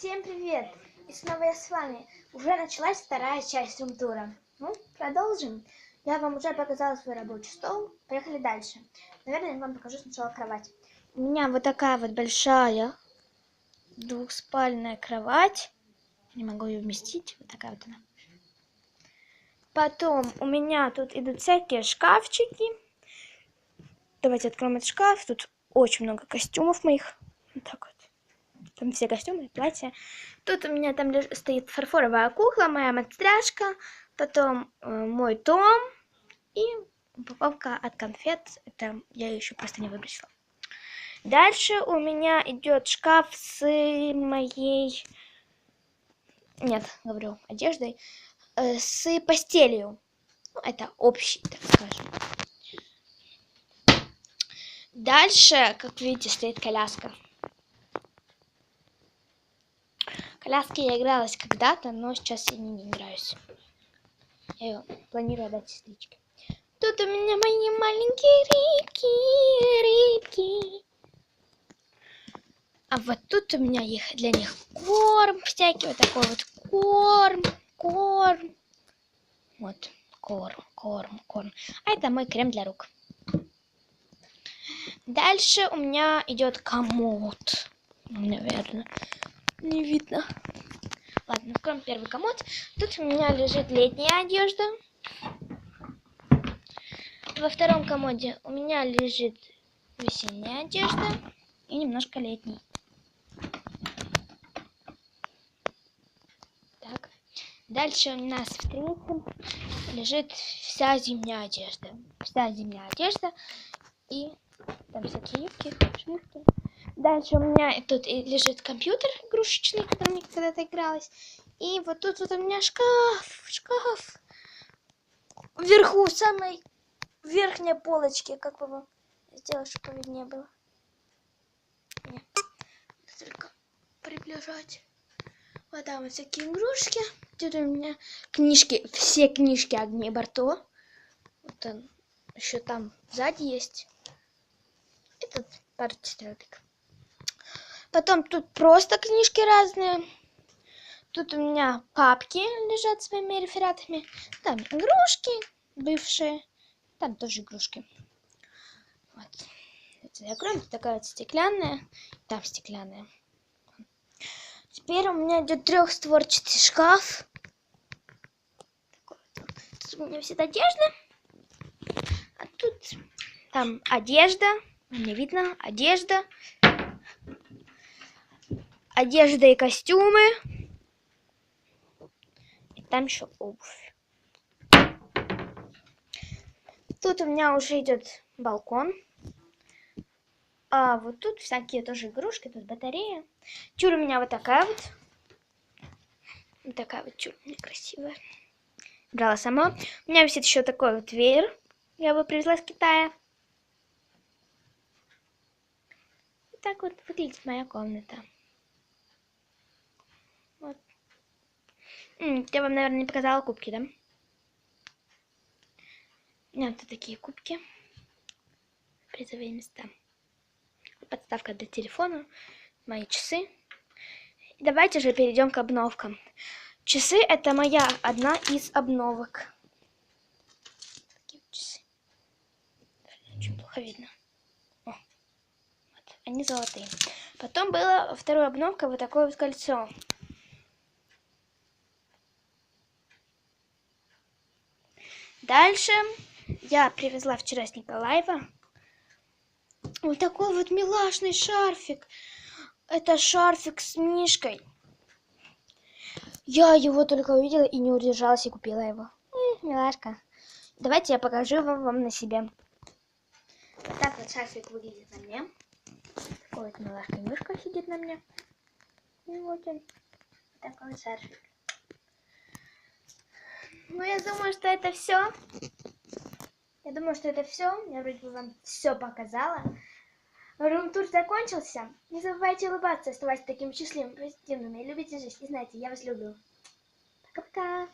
Всем привет! И снова я с вами. Уже началась вторая часть рум-тура. Ну, продолжим. Я вам уже показала свой рабочий стол. Поехали дальше. Наверное, я вам покажу сначала кровать. У меня вот такая вот большая двухспальная кровать. Не могу ее вместить. Вот такая вот она. Потом у меня тут идут всякие шкафчики. Давайте откроем этот шкаф. Тут очень много костюмов моих. Вот так вот. Там все костюмы, платья. Тут у меня там стоит фарфоровая кукла, моя матряшка. Потом э, мой том. И упаковка от конфет. Это я еще просто не выбросила. Дальше у меня идет шкаф с моей... Нет, говорю, одеждой. э, с постелью. Ну, это общий, так скажем. Дальше, как видите, стоит коляска. Коляски я игралась когда-то, но сейчас я не, играюсь. Я планирую отдать сестричке. Тут у меня мои маленькие рыбки, рыбки. А вот тут у меня их, для них корм всякий, вот такой вот корм, корм. Вот, корм, корм, корм. А это мой крем для рук. Дальше у меня идет комод. Наверное. Не видно. Ладно, откроем первый комод. Тут у меня лежит летняя одежда. Во втором комоде у меня лежит весенняя одежда и немножко летний. Так. Дальше у нас в третьем лежит вся зимняя одежда. Вся зимняя одежда и там всякие юбки, шмотки. Дальше у меня тут лежит компьютер игрушечный, которым я когда-то игралась. И вот тут вот у меня шкаф, шкаф. Вверху, самой верхней полочке, как бы вам сделать, чтобы виднее было. Нет, только приближать. Вот там вот всякие игрушки. Тут у меня книжки, все книжки Агнии Барто. Вот он еще там сзади есть. Пару тетрадок. Потом тут просто книжки разные. Тут у меня папки лежат с моими рефератами. Там игрушки бывшие. Там тоже игрушки. Вот. Это закроем. Такая вот стеклянная. Там стеклянная. Теперь у меня идет трехстворчатый шкаф. Тут у меня вся одежда. А тут там одежда. Не видно. Одежда. Одежда и костюмы. И там еще обувь. Тут у меня уже идет балкон. А вот тут всякие тоже игрушки, тут батарея. Тюр у меня вот такая вот. Вот такая вот тюр у меня красивая. Брала сама. У меня висит еще такой вот веер. Я его привезла с Китая. Так вот выглядит моя комната. Вот. М, Я вам, наверное, не показала кубки, да? Вот такие кубки. Призовые места. Подставка для телефона. Мои часы. Давайте же перейдем к обновкам. Часы это моя одна из обновок. Такие часы. Очень плохо видно. О, вот, они золотые. Потом была вторая обновка, вот такое вот кольцо. Дальше я привезла вчера с Николаева вот такой вот милашный шарфик. Это шарфик с мишкой. Я его только увидела и не удержалась и купила его. Милашка. Давайте я покажу вам, вам на себе. Вот так вот шарфик выглядит на мне. Такой вот милашка мишка сидит на мне. И вот он. Такой вот шарфик. Ну, я думаю, что это все. Я думаю, что это все. Я вроде бы вам все показала. Рум-тур закончился. Не забывайте улыбаться, оставайтесь таким счастливым, позитивным и любите жизнь. И знаете, я вас люблю. Пока-пока.